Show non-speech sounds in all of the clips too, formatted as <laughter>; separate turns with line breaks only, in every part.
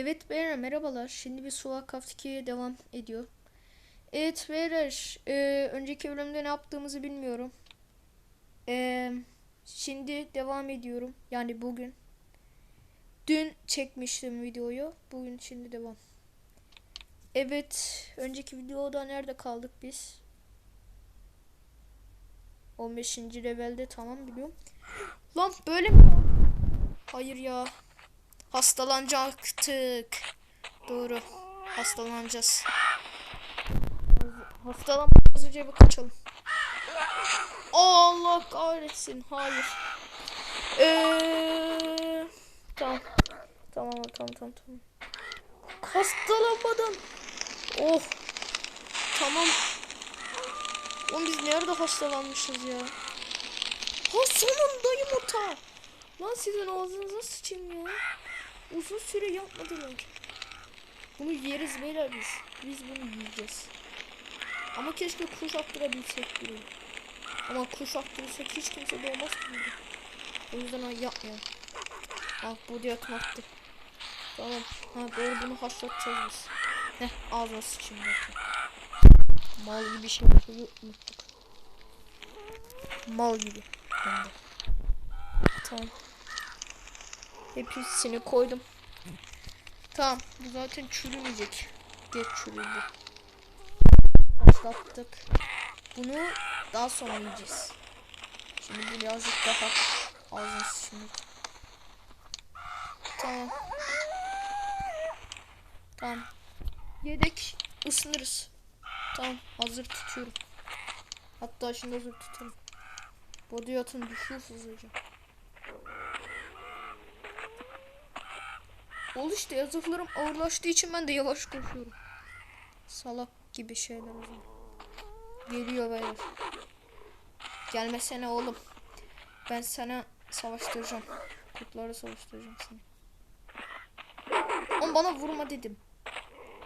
Evet beyler merhabalar. Şimdi bir Suak 2'ye devam ediyor. Evet beyler e, önceki bölümde ne yaptığımızı bilmiyorum. E, şimdi devam ediyorum. Yani bugün. Dün çekmiştim videoyu. Bugün şimdi devam. Evet önceki videoda nerede kaldık biz? 15. levelde tamam biliyorum. Lan böyle mi? Hayır ya. Hastalanacaktık. Doğru. Hastalanacağız. Hastalanmadan önce bir kaçalım. Allah kahretsin. Hayır. Ee, tamam. Tamam tamam tamam tamam. Hastalanmadan. Oh. Tamam. Oğlum biz nerede hastalanmışız ya? Ha sonunda yumurta. Lan sizin ağzınıza sıçayım ya. Uzun süre yapmadılar. Bunu yeriz beyler biz. Biz bunu yiyeceğiz. Ama keşke kuş attırabilsek bile. Ama kuş attırırsak hiç kimse doğmaz ki burada. O yüzden ay yapmayalım. Ah bu diye attı. Tamam. Ha doğru bunu haşlatacağız biz. Heh ağzına sıçayım zaten. Mal gibi şey şeyi unuttuk. Mal gibi. Tamam. Hepsini koydum. Tamam. Bu zaten çürümeyecek. Geç çürüdü. Başlattık. Bunu daha sonra yiyeceğiz. Şimdi birazcık daha ağzını şimdi. Tamam. Tamam. Yedek ısınırız. Tamam hazır tutuyorum. Hatta şimdi hazır tutarım. Body atın düşüyor hızlıca. Ol işte yazıklarım ağırlaştığı için ben de yavaş koşuyorum. Salak gibi şeyler o zaman. Geliyor beyler. Gelmesene oğlum. Ben sana savaştıracağım. Kurtlara savaştıracağım seni. Oğlum bana vurma dedim.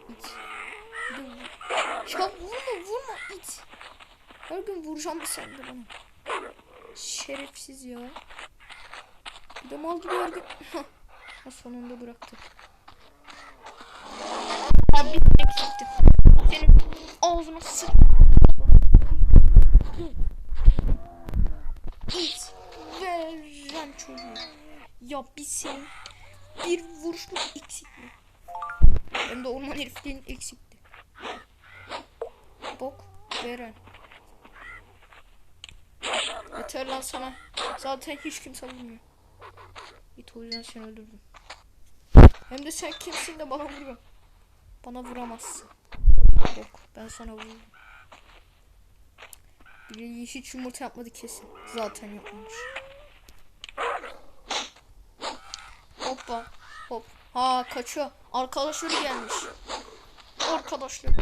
İt. Ya vurma vurma it. Her gün vuracağım sen de bana. Şerefsiz ya. Bir de mal gibi her gün. <laughs> Ha, sonunda bıraktı. Abi eksikti. Senin ağzına sıç. İt. Veren çocuğu. Ya bir senin bir vuruşluk eksik mi? Hem de orman heriflerin eksikti. Bok veren. Yeter lan sana. Zaten hiç kimse vurmuyor. Git o yüzden seni öldürdüm. Hem de sen kimsin de bana vuruyor. Bana vuramazsın. Yok ben sana vururum. Biri hiç yumurta yapmadı kesin. Zaten yapmamış. Hoppa. Hop. Ha kaçıyor. Arkadaşları gelmiş. Arkadaşları.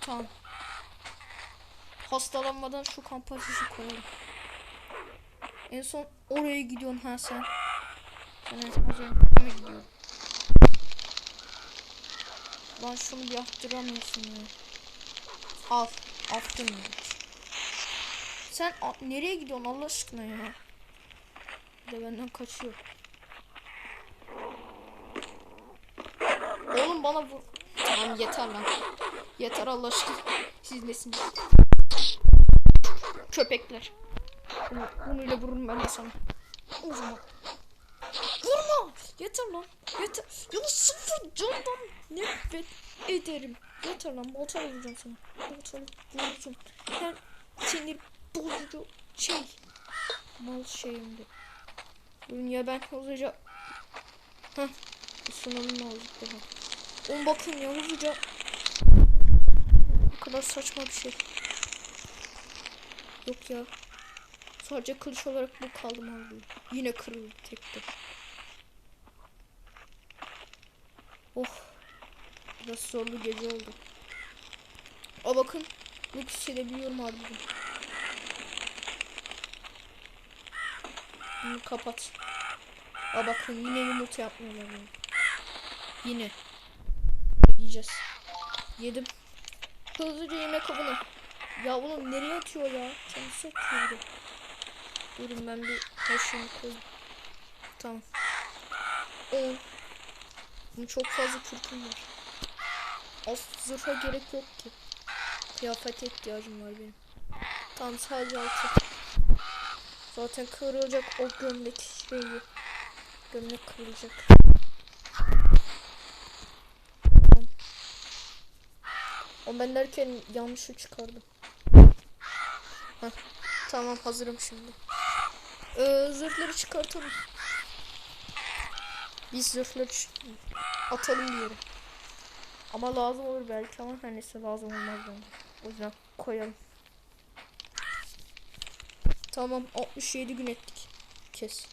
Tamam. Hastalanmadan şu kamp ateşi koyalım. En son oraya gidiyorsun ha sen. Sen en son mi gidiyorsun? Lan şunu bir attıramıyorsun ya. Al. Attım ya. Sen nereye gidiyorsun Allah aşkına ya? Bir de benden kaçıyor. Oğlum bana vur. Tamam yeter lan. Yeter Allah aşkına. Siz nesiniz? Köpekler. Bunu, bunu ile vururum ben de sana. O zaman. Vurma! Yeter lan. Yeter. Ya sıfır candan nefret ederim. Yeter lan. Baltayla vuracağım sana. Baltayla vuracağım. Her sinir bozucu şey. Mal şeyimdi. Bugün ya ben hızlıca... Heh. Isınalım azıcık daha. Oğlum bakın ya hızlıca. Bu kadar saçma bir şey. Yok ya. Sadece kılıç olarak bu kaldı mı Yine kırıldı tekte. Oh. Biraz zorlu gece oldu. Aa bakın. Lux hissedebiliyorum harbiden. Bunu kapat. Aa bakın yine yumurta yapmıyorlar yani. Yine. Yiyeceğiz. Yedim. Hızlıca yemek kabını. Ya oğlum nereye atıyor ya? Kendisi atıyor. Durun ben bir şeyini koyayım. Tamam. 10. Bunun çok fazla kürküm var. Az zırha gerek yok ki. Kıyafete ihtiyacım var benim. Tamam sadece altı. Zaten kırılacak o gömlek şeyi. Gömlek kırılacak. Tamam. O ben derken yanlışı çıkardım. Heh, tamam hazırım şimdi. Ee, zırhları çıkartalım. Biz zırhları atalım bir yere. Ama lazım olur belki ama her neyse lazım olmaz bence. O yüzden koyalım. Tamam 67 gün ettik. Kes.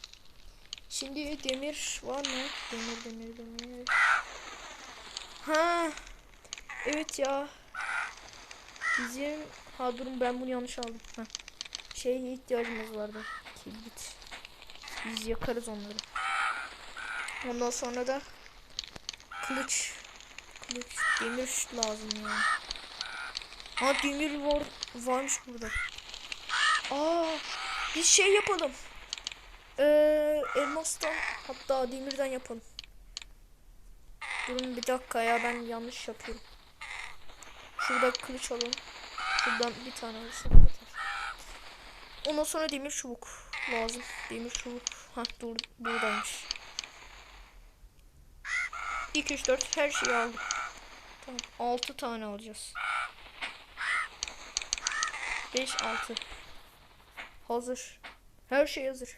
Şimdi demir var mı? Demir demir demir. Ha. Evet ya. Bizim ha durun ben bunu yanlış aldım. Ha. Şeye ihtiyacımız vardı. Kibrit. Biz yakarız onları. Ondan sonra da kılıç. Kılıç demir lazım ya. Ha demir var varmış burada. Aa, bir şey yapalım. Ee, elmastan hatta demirden yapalım. Durun bir dakika ya ben yanlış yapıyorum. Şurada kılıç alalım. Şuradan bir tane alırsak yeter. Ondan sonra demir çubuk lazım. Demir çubuk. Ha dur buradaymış. 2 3 4 her şeyi aldım. Tamam 6 tane alacağız. 5 6 Hazır. Her şey hazır.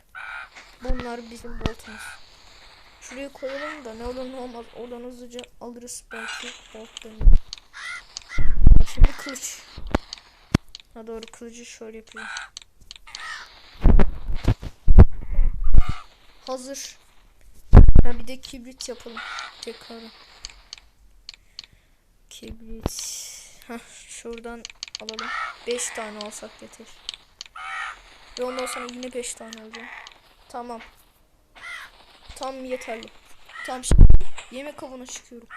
Bunlar bizim boltumuz. Şuraya koyalım da ne olur ne olmaz. Oradan hızlıca alırız belki. Bolt dönüyor. Şimdi kılıç. Ha doğru kılıcı şöyle yapayım. Hazır. Ha bir de kibrit yapalım. Tekrar. Kibrit. Hah şuradan alalım. 5 tane alsak yeter. Ve ondan sonra yine 5 tane alacağım. Tamam. Tam yeterli. Tamam şimdi yemek avına çıkıyorum.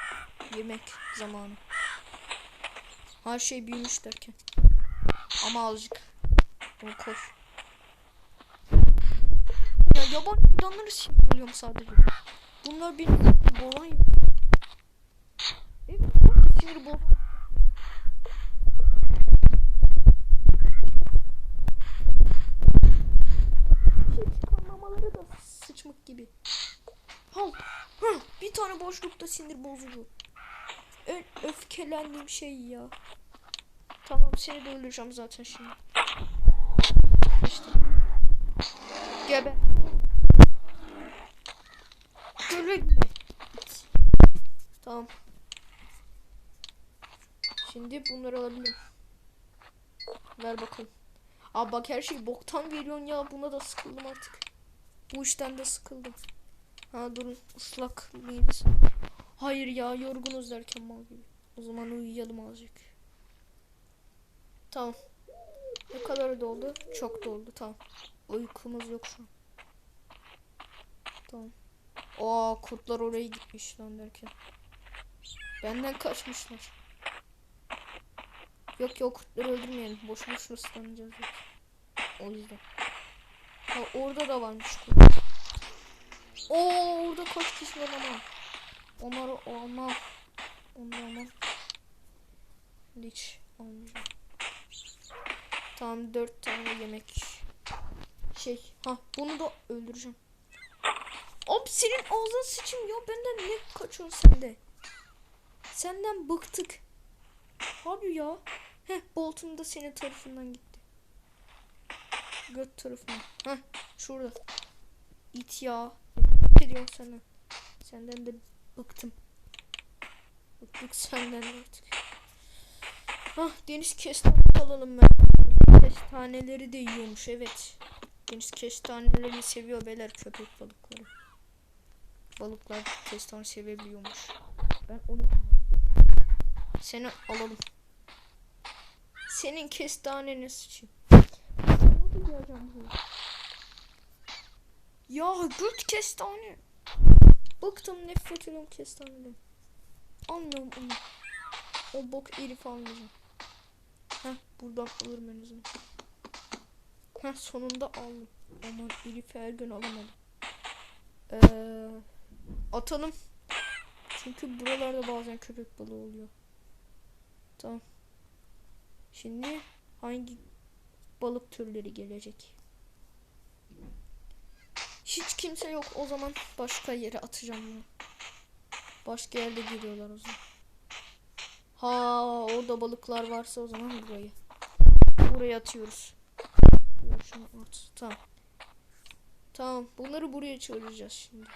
Yemek zamanı. Her şey büyümüş derken. Ama azıcık. Bunu koy. Ya yabancı fidanları buluyorum sadece. Bunlar benim bolan ya. Evet, sinir bol. şey da sıçmak gibi. Al. Hah, bir tane boşlukta sinir bozucu. En öfkelendiğim şey ya. Tamam seni de öldüreceğim zaten şimdi. İşte. Gebe. Güle güle. Tamam. Şimdi bunları alabilirim. Ver bakalım. Aa bak her şey boktan veriyorsun ya. Buna da sıkıldım artık. Bu işten de sıkıldım. Ha durun ıslak mıyız? Hayır ya yorgunuz derken mal gibi. O zaman uyuyalım azıcık. Tamam. Ne kadar doldu? Çok doldu tamam. Uykumuz yok şu an. Tamam. Aa kurtlar oraya gitmiş lan derken. Benden kaçmışlar. Yok yok kurtları öldürmeyelim. Boş boşuna ıslanacağız. O yüzden. Ha orada da varmış kurt. Oo orada kaç kişi var ama. Onları almam. Onları almam. Hiç almayacağım. Tamam dört tane yemek. Şey ha bunu da öldüreceğim. Hop senin ağzına sıçayım ya benden ne kaçıyorsun sen de. Senden bıktık. Abi ya. Heh Bolton da senin tarafından gitti. Göt tarafına. Heh şurada. İt ya. Ne diyorum sana? Senden de bıktım. Bıktık senden artık. Hah deniz kestane alalım ben. Kestaneleri de yiyormuş evet. Deniz kestanelerini seviyor beyler köpek balıkları. Balıklar kestane sevebiliyormuş. Ben onu Seni alalım. Senin kestaneni sıçayım. Ya göt kestane. Bıktım nefret ediyorum kestaneden. Almıyorum onu. O bok herif almayacağım. Heh buradan alırım en azından. Heh sonunda aldım. Aman Elif her gün alamadım. Ee, atalım. Çünkü buralarda bazen köpek balığı oluyor. Tamam. Şimdi hangi balık türleri gelecek? Hiç kimse yok. O zaman başka yere atacağım bunu. Başka yerde geliyorlar o zaman. Ha orada balıklar varsa o zaman burayı. Buraya atıyoruz. Şunu at. Tamam. Tamam. Bunları buraya çağıracağız şimdi.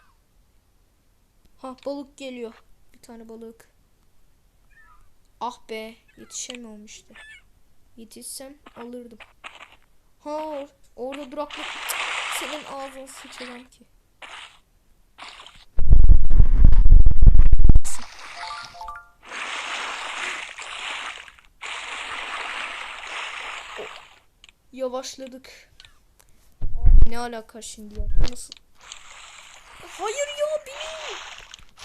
Ha balık geliyor. Bir tane balık. Ah be yetişemiyorum işte. Yetişsem alırdım. Ha or- orada durakla senin ağzını sıçacağım ki. Yavaşladık. Ne alaka şimdi ya? Nasıl? Hayır ya benim.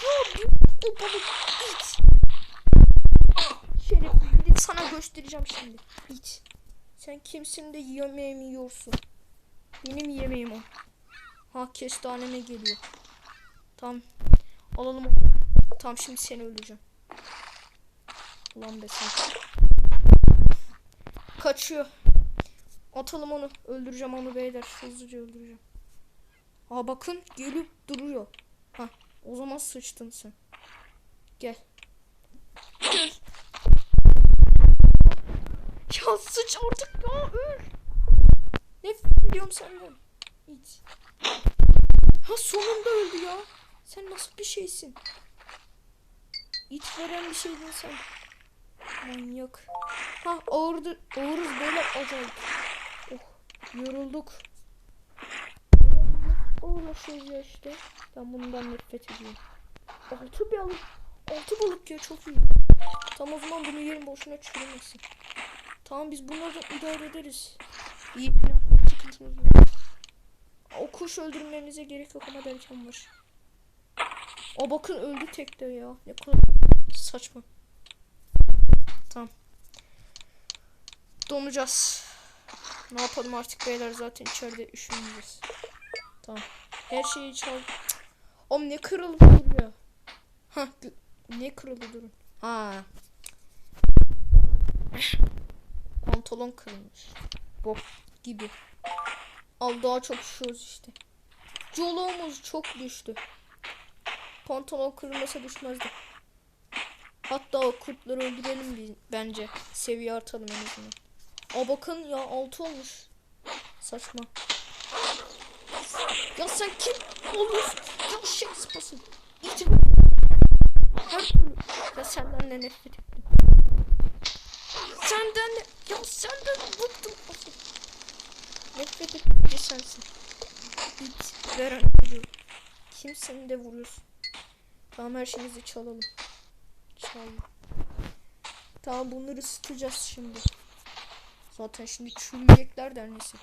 Ya benim o balık it. Şeref bir de sana göstereceğim şimdi. İt. Sen kimsin de yemeğimi yiyorsun. Benim yemeğim o. Ha kestaneme geliyor. Tamam. Alalım. Tamam şimdi seni öldüreceğim. Ulan be sen. Kaçıyor. Atalım onu. Öldüreceğim onu beyler. Hızlıca öldüreceğim. Aa bakın gelip duruyor. Ha o zaman sıçtın sen. Gel. Ya sıç artık ya öl. Nefret ediyorum senden. İt. Ha sonunda öldü ya. Sen nasıl bir şeysin? İt veren bir şeydin sen. Manyak. Ha ağırdı, ağırız böyle acayip. Yorulduk. Uğraşıyoruz ya işte. Ben bundan nefret ediyorum. Altı bir alıp altı balık ya çok iyi. Tamam o zaman bunu yerin boşuna çürümesin. Tamam biz bunlardan idare ederiz. İyi plan. O kuş öldürmemize gerek yok ama derken var. O bakın öldü tekte ya. Ne kadar saçma. Tamam. Donacağız. Ne yapalım artık beyler zaten içeride üşümeyeceğiz. Tamam. Her şeyi çal. Oğlum ne kırıldı duruyor. Ha ne kırıldı durun. Ha. Pantolon kırılmış. Bok gibi. Al daha çok üşüyoruz işte. Coluğumuz çok düştü. Pantolon kırılmasa düşmezdi. Hatta o kurtları öldürelim bence. Seviye artalım en azından. Aa bakın ya altı olmuş. Saçma. Ya sen kim oluyorsun? Ya şey sıpası. İyice her türlü. Ya senden de nefret ettim. Senden de ya senden bıktım. Nefret edici sensin. Git veren. Kimseni de vuruyorsun. Tamam her şeyimizi çalalım. Çalalım. Tamam bunları ısıtacağız şimdi. Zaten şimdi çürüyecekler der neyse.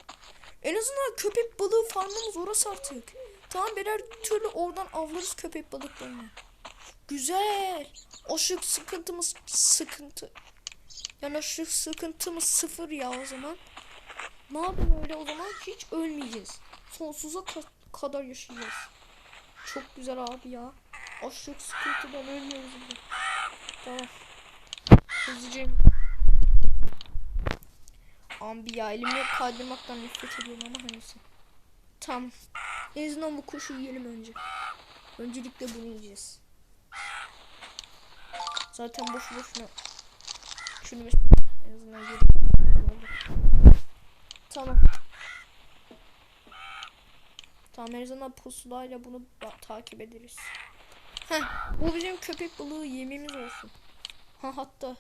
En azından köpek balığı farmımız orası artık. Tamam birer türlü oradan avlarız köpek balıklarını. Güzel. Aşık sıkıntımız sıkıntı. Yani aşık sıkıntımız sıfır ya o zaman. Ne yapayım öyle o zaman hiç ölmeyeceğiz. Sonsuza ka- kadar yaşayacağız. Çok güzel abi ya. Aşık sıkıntıdan ölmüyoruz. Tamam. Hızlıca Ambi ya elimi kaydırmaktan nefret ediyorum ama neyse. Tamam. En azından bu kuşu yiyelim önce. Öncelikle bunu yiyeceğiz. Zaten boş boşuna çürümüş. En azından yedim. Tamam. Tamam en azından pusulayla bunu takip ederiz. Heh, bu bizim köpek balığı yemimiz olsun. Ha hatta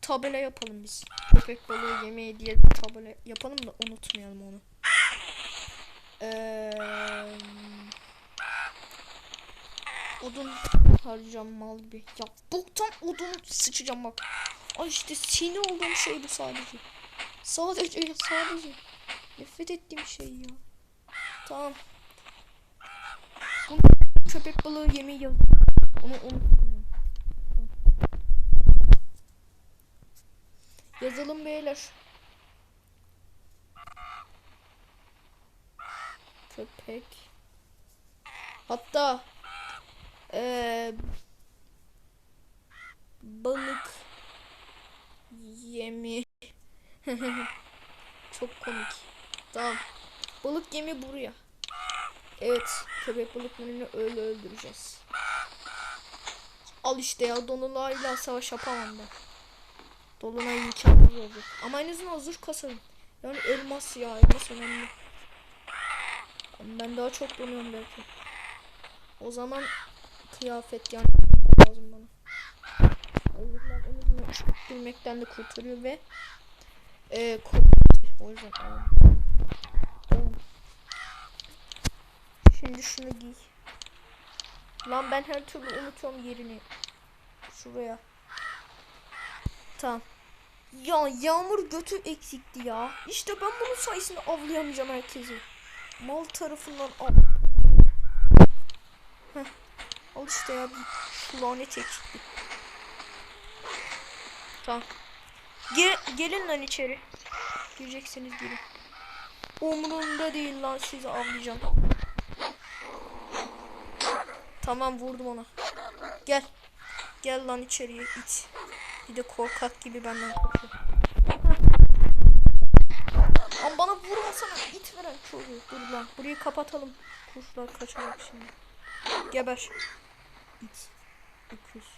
tabela yapalım biz. Köpek balığı yemeği diye bir tabela yapalım da unutmayalım onu. Eee odun harcayacağım mal gibi. Ya boktan odunu sıçacağım bak. Ay işte sinir olduğum şey bu sadece. Sadece sadece. Nefret ettiğim şey ya. Tamam. Bunu köpek balığı yemeği yaz. Onu unutmayın. Tamam. Yazalım beyler. Köpek. Hatta eee balık yemi. <laughs> Çok komik. Tamam. Balık yemi buraya. Evet, köpek balıklarını öyle öldüreceğiz. Al işte ya Dolunay'la savaş yapamam ben. Dolunay imkansız olacak. Ama en azından zırh kasarım. Yani elmas ya elmas önemli. Ben daha çok donuyorum belki. O zaman kıyafet yani lazım bana. O yüzden en azından üşütülmekten de kurtarıyor ve e, o yüzden. Tamam. Şimdi şunu giy. Lan ben her türlü unutuyorum yerini. Şuraya. Tamam. Ya yağmur götü eksikti ya. İşte ben bunun sayesinde avlayamayacağım herkesi. Mal tarafından av. Heh. Al işte ya bir lanet eksikti. Tamam. Gel, gelin lan içeri. Girecekseniz girin. Umurumda değil lan sizi avlayacağım. Tamam vurdum ona. Gel. Gel lan içeriye it. Bir de korkak gibi benden korkuyor. Ama bana vurmasana it veren çocuğu. Dur lan burayı kapatalım. Kuşlar kaçacak şimdi. Geber. İt. Öküz.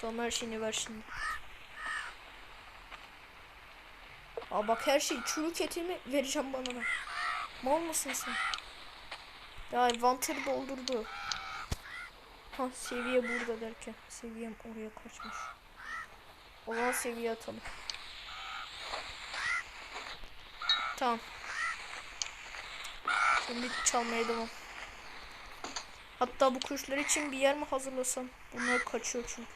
Tamam her şeyini ver şimdi. Aa bak her şey çürük etimi vereceğim bana da. Mal mısın sen? Ya envanteri doldurdu. Ha seviye burada derken seviyem oraya kaçmış. O zaman seviye atalım. Tamam. Şimdi çalmaya devam. Hatta bu kuşlar için bir yer mi hazırlasam? Bunlar kaçıyor çünkü.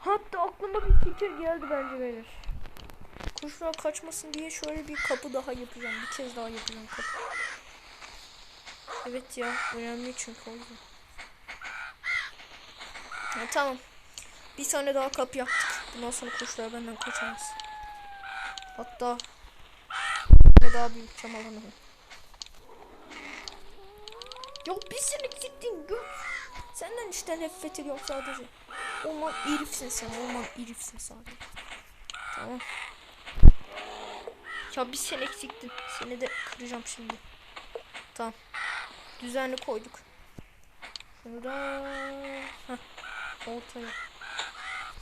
Hatta aklıma bir fikir geldi bence beyler. Kuşlar kaçmasın diye şöyle bir kapı daha yapacağım. Bir kez daha yapacağım kapı. Evet ya önemli çünkü o yüzden. Ha, tamam. Bir tane daha kapı yaptık. Bundan sonra kuşlar benden kaçamaz. Hatta bir tane daha büyüteceğim alanı. Ya bir seni gittin göz. Senden işte nefret ediyorum sadece. Olman irifsin sen. Olman irifsin sadece. Tamam. Ya bir sen eksiktin. Seni de kıracağım şimdi. Tamam. Düzenli koyduk. Şunu da Heh, ortaya.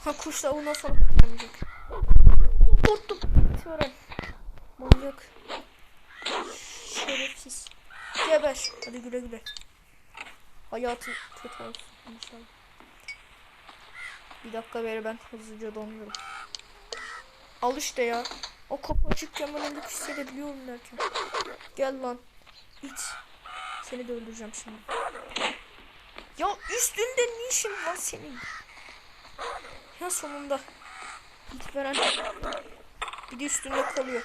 Ha kuşlar bundan sonra kırmayacak. Korktum. Tören. Manyak. Şerefsiz. Geber. Hadi güle güle. Hayatın kötü olsun inşallah. Bir dakika ver ben hızlıca donuyorum. Al işte ya. O kapı açıkken ben onu hissedebiliyorum derken. Gel lan. İt. Seni de öldüreceğim şimdi. Ya üstünde ne işin var senin? Ya sonunda. İt veren. Bir de üstünde kalıyor.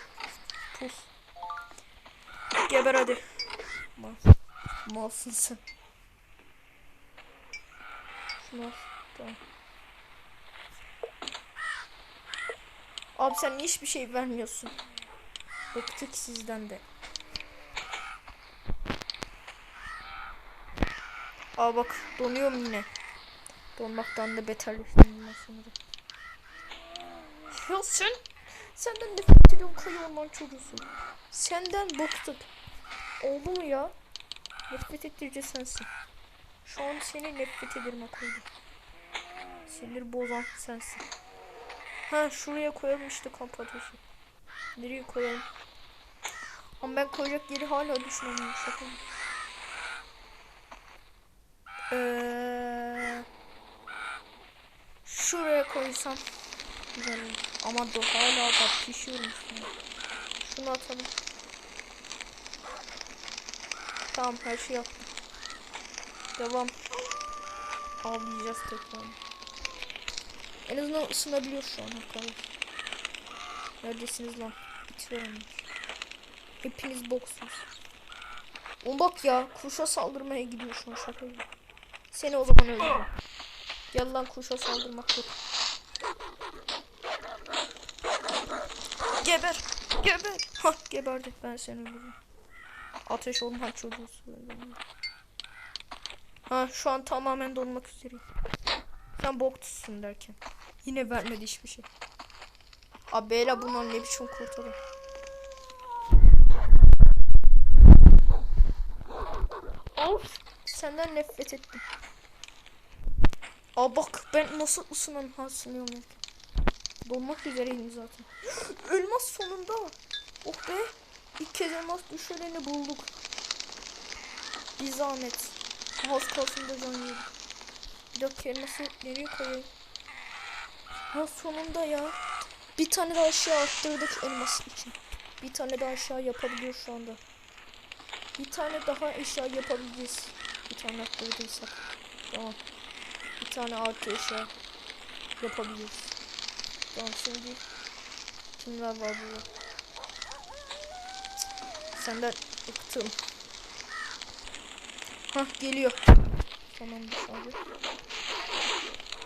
Puf. Geber hadi. Mal. Malsın sen. Şunu. Tamam. Abi sen hiçbir şey vermiyorsun? Bıktık sizden de. Aa bak donuyorum yine. Donmaktan da beterleştim bundan sonra. Ya sen senden nefret ediyorum kayı orman çocuğusun. Senden bıktık. Oldu mu ya? Nefret ettirici sensin. Şu an seni nefret ederime koydum. Sinir bozan sensin. Ha şuraya koyalım işte kamp ateşi. Nereye koyalım? Ama ben koyacak yeri hala düşünemiyorum. Şaka mı? Şuraya koysam güzel olur. Ama dur hala da pişiyorum şimdi. Şunu atalım. Tamam her şey yaptım. Devam. Avlayacağız tekrar. En azından ısınabiliyor şu an arkadaşlar. Neredesiniz lan? Bitiriyorum. Hepiniz boksunuz. O bak ya kuşa saldırmaya gidiyor şu an şaka gibi. Seni o zaman öldürürüm. Gel lan kuşa saldırmak yok. Geber. Geber. Ha geberdi. Ben seni öldürdüm. Ateş olma çocuğu. Ha şu an tamamen donmak üzereyim. Sen boktusun derken. Yine vermedi hiçbir şey. Abi Beyla bundan ne biçim kurtarır. Of senden nefret ettim. Aa bak ben nasıl ısınan hasınıyorum. Donmak üzereyim zaten. <gasps> Elmas sonunda. Oh be. İlk kez elmas düşüreni bulduk. Bir zahmet. Az kalsın da can yedim. Bir dakika elması nereye koyayım? Ha sonunda ya. Bir tane daha aşağı arttırdık elmas için. Bir tane daha aşağı yapabiliyor şu anda. Bir tane daha eşya yapabileceğiz. Bir tane arttırdıysak. Tamam. Tane artı eşya yapabiliriz. Tamam şimdi kimler var burada? Senden bıktım. Hah geliyor. Tamam abi.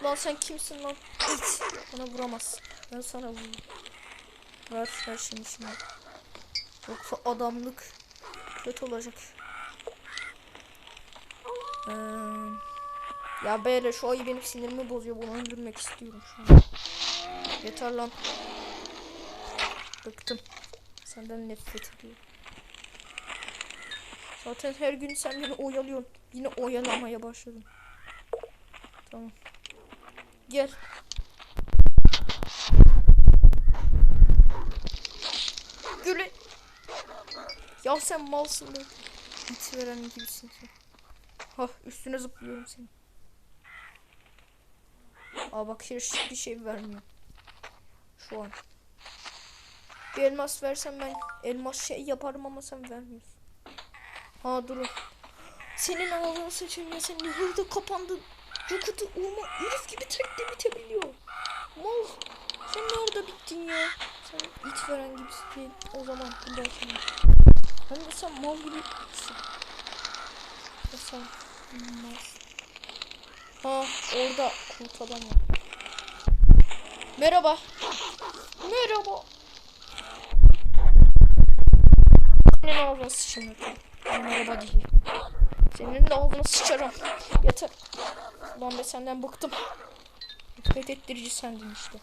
Lan sen kimsin lan? Hiç. Bana vuramaz. Ben sana vururum. Ver ver şimdi şimdi. Yoksa adamlık kötü olacak. Ee, ya böyle şu ayı benim sinirimi bozuyor. Bunu öldürmek istiyorum şu an. Yeter lan. Bıktım. Senden nefret ediyorum. Zaten her gün sen beni oyalıyorsun. Yine oyalamaya başladım. Tamam. Gel. Güle. Ya sen malsın be. İt veren gibisin sen. Hah üstüne zıplıyorum seni. Aa bak hiçbir şey vermiyor. Şu an. Bir elmas versen ben elmas şey yaparım ama sen vermiyorsun. Ha durun. Senin ağzını ya senin hırda kapandın. Rocket'ı olma herif gibi tekte bitebiliyor. Mal. Sen nerede bittin ya? Sen iç veren gibisin değil. O zaman bundan sonra. Hem de sen mal gibisin. Sen mal. Ha orada kurt adam var. Merhaba. Merhaba. Senin ağzına sıçarım. Merhaba değil. Senin de ağzına sıçarım. Yeter. Ulan be senden bıktım. Nefret ettirici sendin işte.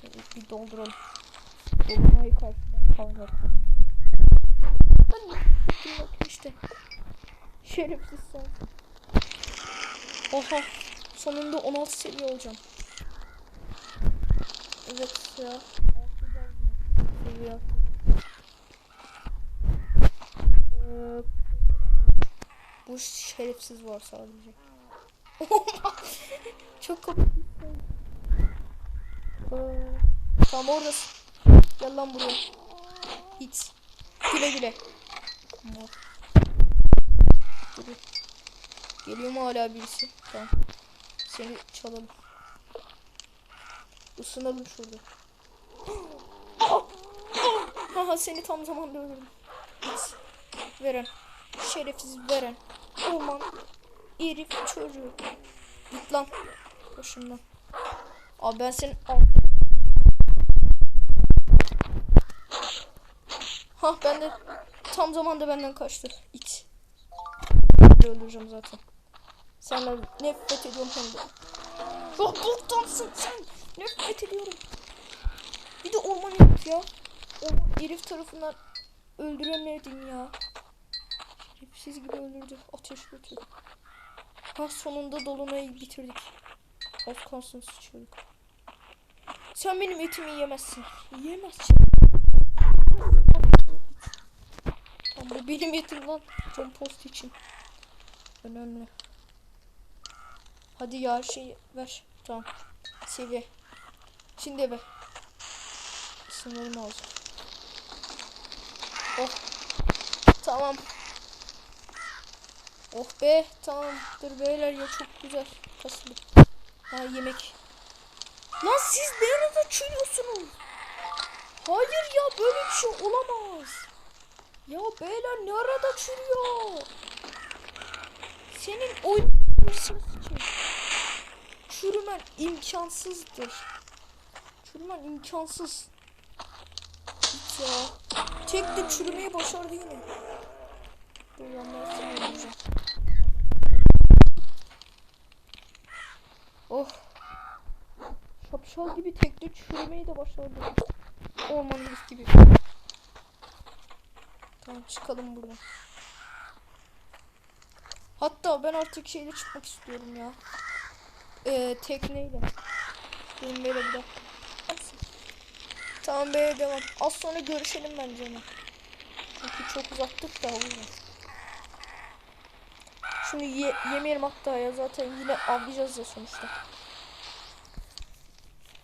Seni bir dolduralım. Dolunayı karşıdan kavga Ben de bıktım bak işte. Şerefsiz sen. Oha. Sonunda 16 seviye olacağım. Evet ya. Seviye. Ee, bu şerefsiz var sadece. <laughs> Çok komik. Ee, tamam oradasın. Gel lan buraya. Hiç. Güle güle. Mor. Geliyor mu hala birisi? Tamam. Seni çalalım. Isınalım şurada. <gasps> Haha seni tam zamanda öldürdüm. Veren. Şerefsiz veren. Orman. Herif çocuğu. Git lan. Başımdan. Abi ben senin... Al. Ha ben de tam zamanda benden kaçtı. İt. Öldüreceğim zaten. Senden nefret ediyorum hem de. Çok boktansın sen. Nefret ediyorum. Bir de orman herif ya. Orman herif tarafından öldüremedin ya. Şerefsiz gibi öldürdü. Ateş götürdü. Ha sonunda dolunayı bitirdik. Az kalsın sıçıyorduk. Sen benim etimi yemezsin. Yiyemezsin. Tamam bu benim etim lan. John Post için. Önemli. Hadi ya şey ver. Tamam. Seviye. Şimdi be. Sınırım lazım. Oh. Tamam. Oh be tamamdır beyler ya çok güzel kasıldı. Ha yemek. Lan siz nerede çürüyorsunuz? Hayır ya böyle bir şey olamaz. Ya beyler ne arada çürüyor? Senin oynamışsınız için. Çürümen imkansızdır. Çürümen imkansız. ya. Tek çürümeyi başardı yine. Oh. Şapşal gibi tekte çürümeyi de başardı. Orman herif gibi. Tamam çıkalım buradan. Hatta ben artık şeyle çıkmak istiyorum ya. Ee, tekneyle. Benim böyle bir. Tamam be devam. Az sonra görüşelim bence ama. Çünkü çok uzaktık da o yüzden. Şimdi ye yemeyelim hatta ya zaten yine avlayacağız ya sonuçta.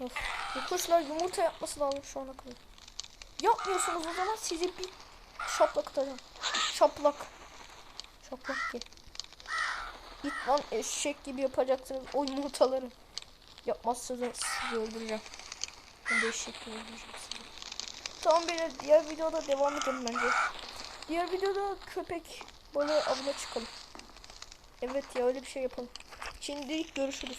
Of. Bu kuşlar yumurta yapması lazım şu ana kadar. Yapmıyorsunuz o zaman sizi bir şaplak atacağım. Şaplak. Şaplak ki. Git lan eşek gibi yapacaksınız o yumurtaları. Yapmazsanız sizi öldüreceğim. Ben de eşek gibi öldüreceğim. Tamam beyler diğer videoda devam edelim bence. Diğer videoda köpek balığı avına çıkalım. Evet ya öyle bir şey yapalım. Şimdilik görüşürüz.